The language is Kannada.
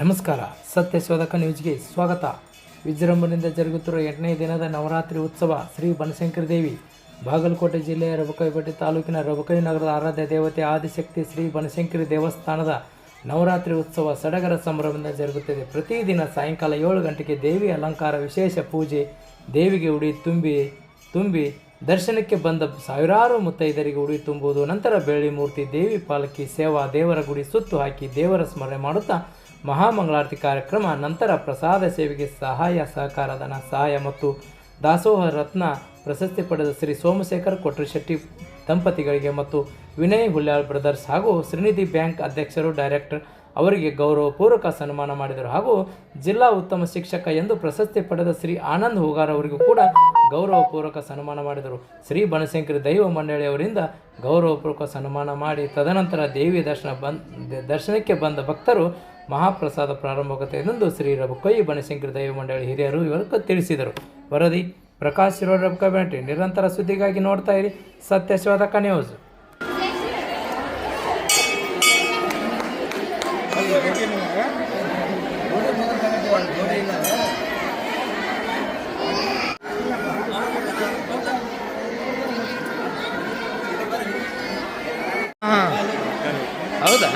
ನಮಸ್ಕಾರ ಸತ್ಯ ಶೋಧಕ ನ್ಯೂಸ್ಗೆ ಸ್ವಾಗತ. ವಿಜೃಂಭಣೆಯಿಂದ ಜರುಗುತ್ತಿರುವ ಎಂಟನೇ ದಿನದ ನವರಾತ್ರಿ ಉತ್ಸವ ಶ್ರೀ ಬನಶಂಕರಿ ದೇವಿ, ಬಾಗಲಕೋಟೆ ಜಿಲ್ಲೆಯ ರಬಕೈಪೇಟೆ ತಾಲೂಕಿನ ರಬಕೈ ನಗರದ ಆರಾಧ್ಯ ದೇವತೆ ಆದಿಶಕ್ತಿ ಶ್ರೀ ಬನಶಂಕರಿ ದೇವಸ್ಥಾನದ ನವರಾತ್ರಿ ಉತ್ಸವ ಸಡಗರ ಸಂಭ್ರಮದಿಂದ ಜರುಗುತ್ತಿದೆ. ಪ್ರತಿದಿನ ಸಾಯಂಕಾಲ ಏಳು ಗಂಟೆಗೆ ದೇವಿ ಅಲಂಕಾರ ವಿಶೇಷ ಪೂಜೆ ದೇವಿಗೆ ಉಡಿ ತುಂಬಿ ತುಂಬಿ ದರ್ಶನಕ್ಕೆ ಬಂದ ಸಾವಿರಾರು ಮುತ್ತೈದರಿಗೆ ಉಡಿ ತುಂಬುವುದು ನಂತರ ಬೆಳ್ಳಿ ಮೂರ್ತಿ, ದೇವಿ ಪಾಲಕಿ, ಸೇವಾ, ದೇವರ ಗುಡಿ ಸುತ್ತು ಹಾಕಿ ದೇವರ ಸ್ಮರಣೆ ಮಾಡುತ್ತಾ ಮಹಾಮಂಗಳಾರತಿ ಕಾರ್ಯಕ್ರಮ, ನಂತರ ಪ್ರಸಾದ ಸೇವೆಗೆ ಸಹಾಯ ಸಹಕಾರ, ಧನ ಸಹಾಯ ಮತ್ತು ದಾಸೋಹ ರತ್ನ ಪ್ರಶಸ್ತಿ ಪಡೆದ ಶ್ರೀ ಸೋಮಶೇಖರ್ ಕೊಟ್ರಿಶೆಟ್ಟಿ ದಂಪತಿಗಳಿಗೆ ಮತ್ತು ವಿನಯ್ ಹುಲ್ಯಾಳ್ ಬ್ರದರ್ಸ್ ಹಾಗೂ ಶ್ರೀನಿಧಿ ಬ್ಯಾಂಕ್ ಅಧ್ಯಕ್ಷರು, ಡೈರೆಕ್ಟರ್ ಅವರಿಗೆ ಗೌರವಪೂರ್ವಕ ಸನ್ಮಾನ ಮಾಡಿದರು. ಹಾಗೂ ಜಿಲ್ಲಾ ಉತ್ತಮ ಶಿಕ್ಷಕ ಎಂದು ಪ್ರಶಸ್ತಿ ಪಡೆದ ಶ್ರೀ ಆನಂದ್ ಹೂಗಾರ್ ಅವರಿಗೂ ಕೂಡ ಗೌರವಪೂರ್ವಕ ಸನ್ಮಾನ ಮಾಡಿದರು. ಶ್ರೀ ಬನಶಂಕರಿ ದೈವ ಮಂಡಳಿಯವರಿಂದ ಗೌರವಪೂರ್ವಕ ಸನ್ಮಾನ ಮಾಡಿ ತದನಂತರ ದೇವಿ ದರ್ಶನ ಬಂದ, ದರ್ಶನಕ್ಕೆ ಬಂದ ಭಕ್ತರು ಮಹಾಪ್ರಸಾದ ಪ್ರಾರಂಭವಾಗುತ್ತೆ ಎಂದು ಶ್ರೀ ರಬಕೊಯ್ಯಿ ಬನಶಂಕರಿ ದೈವ ಮಂಡಳಿ ಹಿರಿಯರು ಇವರು ತಿಳಿಸಿದರು. ವರದಿ ಪ್ರಕಾಶ್ ಶಿರೋಡ್ ರಬಕ ನಿರಂತರ ಸುದ್ದಿಗಾಗಿ ನೋಡ್ತಾ ಇರಿ. ಸತ್ಯಶೋಧಕ ನ್ಯೂಸ್. ಹೌದಾ?